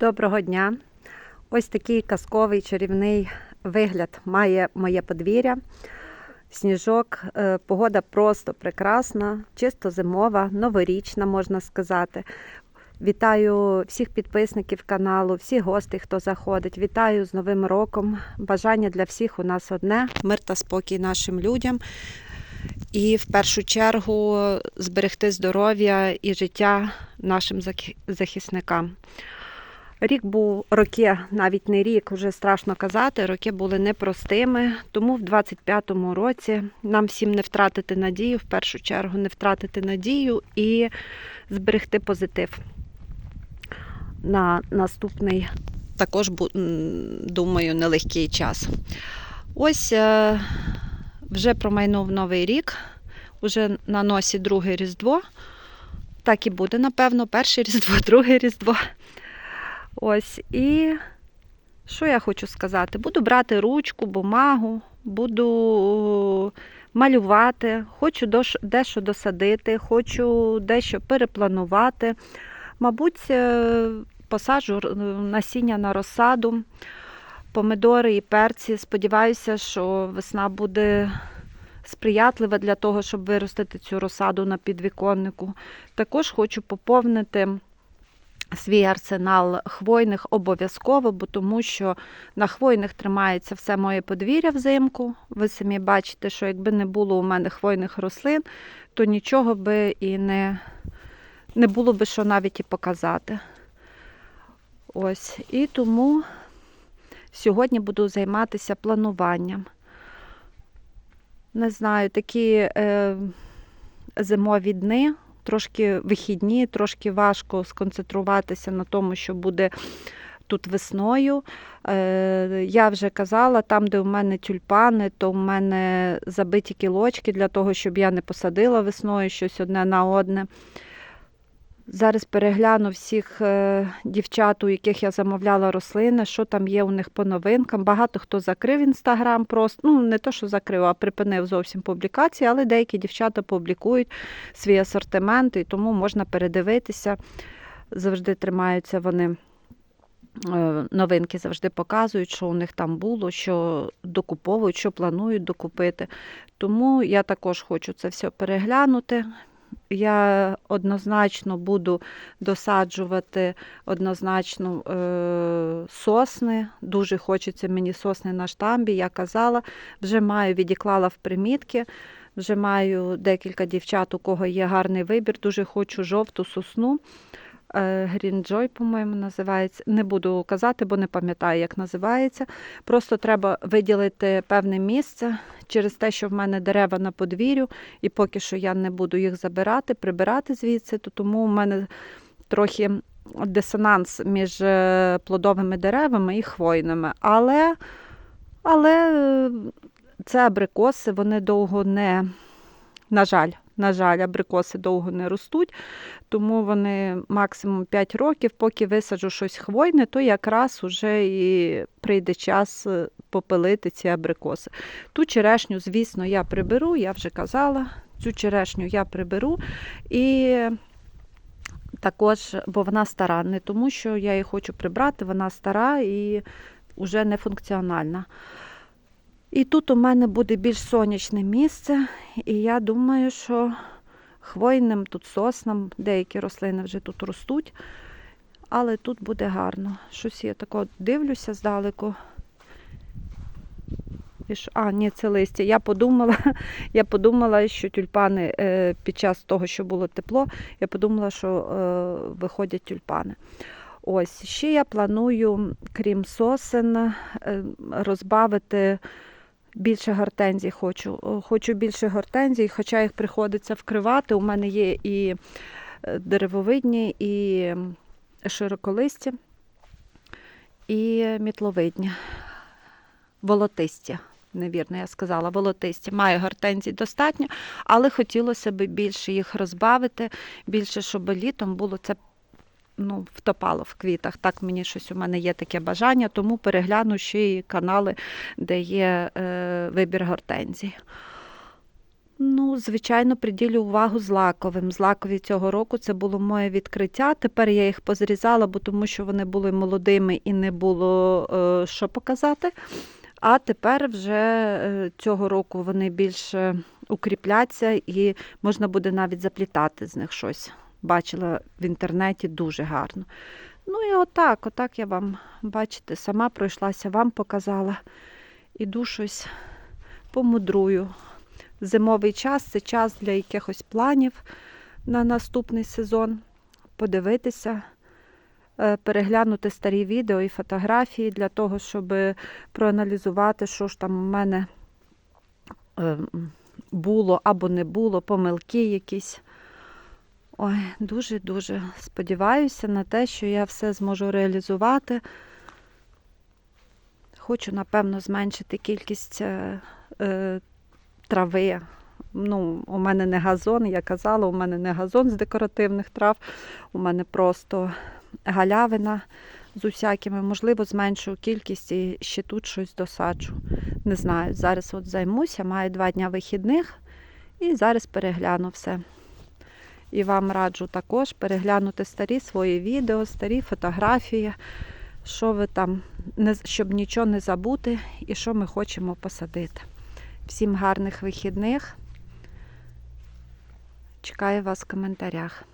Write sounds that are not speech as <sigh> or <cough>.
Доброго дня! Ось такий казковий чарівний вигляд має моє подвір'я. Сніжок, Е, погода просто прекрасна, чисто зимова, новорічна, можна сказати. Вітаю всіх підписників каналу, всіх гостей, хто заходить. Вітаю з Новим роком. Бажання для всіх у нас одне: мир та спокій нашим людям. І в першу чергу зберегти здоров'я і життя нашим захисникам. Рік був роки, навіть не рік, вже страшно казати. Роки були непростими. Тому в 25-му році нам всім не втратити надію, в першу чергу не втратити надію і зберегти позитив на наступний, також думаю, нелегкий час. Ось е, вже промайнув новий рік, уже на носі друге Різдво. Так і буде, напевно, перше Різдво, <laughs> друге Різдво. Ось і що я хочу сказати? Буду брати ручку, бумагу, буду малювати, хочу дещо досадити, хочу дещо перепланувати. Мабуть, е, посаджу насіння на розсаду, помидори і перці. Сподіваюся, що весна буде сприятлива для того, щоб виростити цю розсаду на підвіконнику. Також хочу поповнити свій арсенал хвойних обов'язково, бо тому що на хвойних тримається все моє подвір'я взимку. Ви самі бачите, що якби не було у мене хвойних рослин, то нічого би і не, не було би що навіть і показати. Ось. І тому сьогодні буду займатися плануванням. Не знаю, такі е, зимові дни, трошки вихідні, трошки важко сконцентруватися на тому, що буде тут весною. Е, я вже казала, там, де у мене тюльпани, то в мене забиті кілочки для того, щоб я не посадила весною щось одне на одне. Зараз перегляну всіх е, дівчат, у яких я замовляла рослини, що там є у них по новинкам. Багато хто закрив інстаграм, просто ну не то, що закрив, а припинив зовсім публікації, але деякі дівчата публікують свій асортимент, і тому можна передивитися. Завжди тримаються вони. е, Новинки завжди показують, що у них там було, що докуповують, що планують докупити. Тому я також хочу це все переглянути. Я однозначно буду досаджувати однозначно е, сосни. Дуже хочеться мені сосни на штамбі. Я казала, вже маю, відіклала в примітки. Вже маю декілька дівчат, у кого є гарний вибір. Дуже хочу жовту сосну. Е, Green по-моєму, називається. Не буду казати, бо не пам'ятаю, як називається. Просто треба виділити певне місце через те, що в мене дерева на подвір'ю, і поки що я не буду їх забирати, прибирати звідси, то тому в мене трохи дисонанс між е, плодовими деревами і хвойними. Але, але е, це абрикоси, вони довго не, на жаль, на жаль, абрикоси довго не ростуть, тому вони максимум 5 років, поки висаджу щось хвойне, то якраз уже і прийде час е, попилити ці абрикоси. Ту черешню, звісно, я приберу, я вже казала, цю черешню я приберу. І також, бо вона стара, не тому, що я її хочу прибрати, вона стара і вже не функціональна. І тут у мене буде більш сонячне місце, і я думаю, що хвойним, тут соснам, деякі рослини вже тут ростуть, але тут буде гарно. Щось я тако дивлюся здалеку. А, ні, це листя. Я подумала, <laughs> я подумала, що тюльпани е, під час того, що було тепло, я подумала, що е, виходять тюльпани. Ось, ще я планую, крім сосен, е, розбавити більше гортензій хочу. Хочу більше гортензій, хоча їх приходиться вкривати. У мене є і е, деревовидні, і широколисті, і мітловидні, волотисті. Невірно, я сказала, волотисті. Маю гортензій достатньо, але хотілося б більше їх розбавити, більше, щоб літом було це ну, втопало в квітах. Так мені щось у мене є таке бажання, тому перегляну ще й канали, де є е, вибір гортензій. Ну, звичайно, приділю увагу злаковим. Злакові цього року це було моє відкриття. Тепер я їх позрізала, бо тому що вони були молодими і не було е, що показати. А тепер вже е, цього року вони більше укріпляться і можна буде навіть заплітати з них щось. Бачила в інтернеті дуже гарно. Ну і отак, отак я вам, бачите, сама пройшлася, вам показала. Іду щось помудрую. Зимовий час це час для якихось планів на наступний сезон. Подивитися, е, переглянути старі відео і фотографії для того, щоб проаналізувати, що ж там у мене е, було або не було, помилки якісь. Ой, дуже-дуже сподіваюся на те, що я все зможу реалізувати. Хочу, напевно, зменшити кількість е, е, трави. Ну, у мене не газон, я казала, у мене не газон з декоративних трав, у мене просто галявина з усякими. Можливо, зменшу кількість і ще тут щось досаджу. Не знаю. Зараз от займуся, маю два дня вихідних і зараз перегляну все. І вам раджу також переглянути старі свої відео, старі фотографії, що ви там, щоб нічого не забути і що ми хочемо посадити. Всім гарних вихідних. Чекаю вас в коментарях.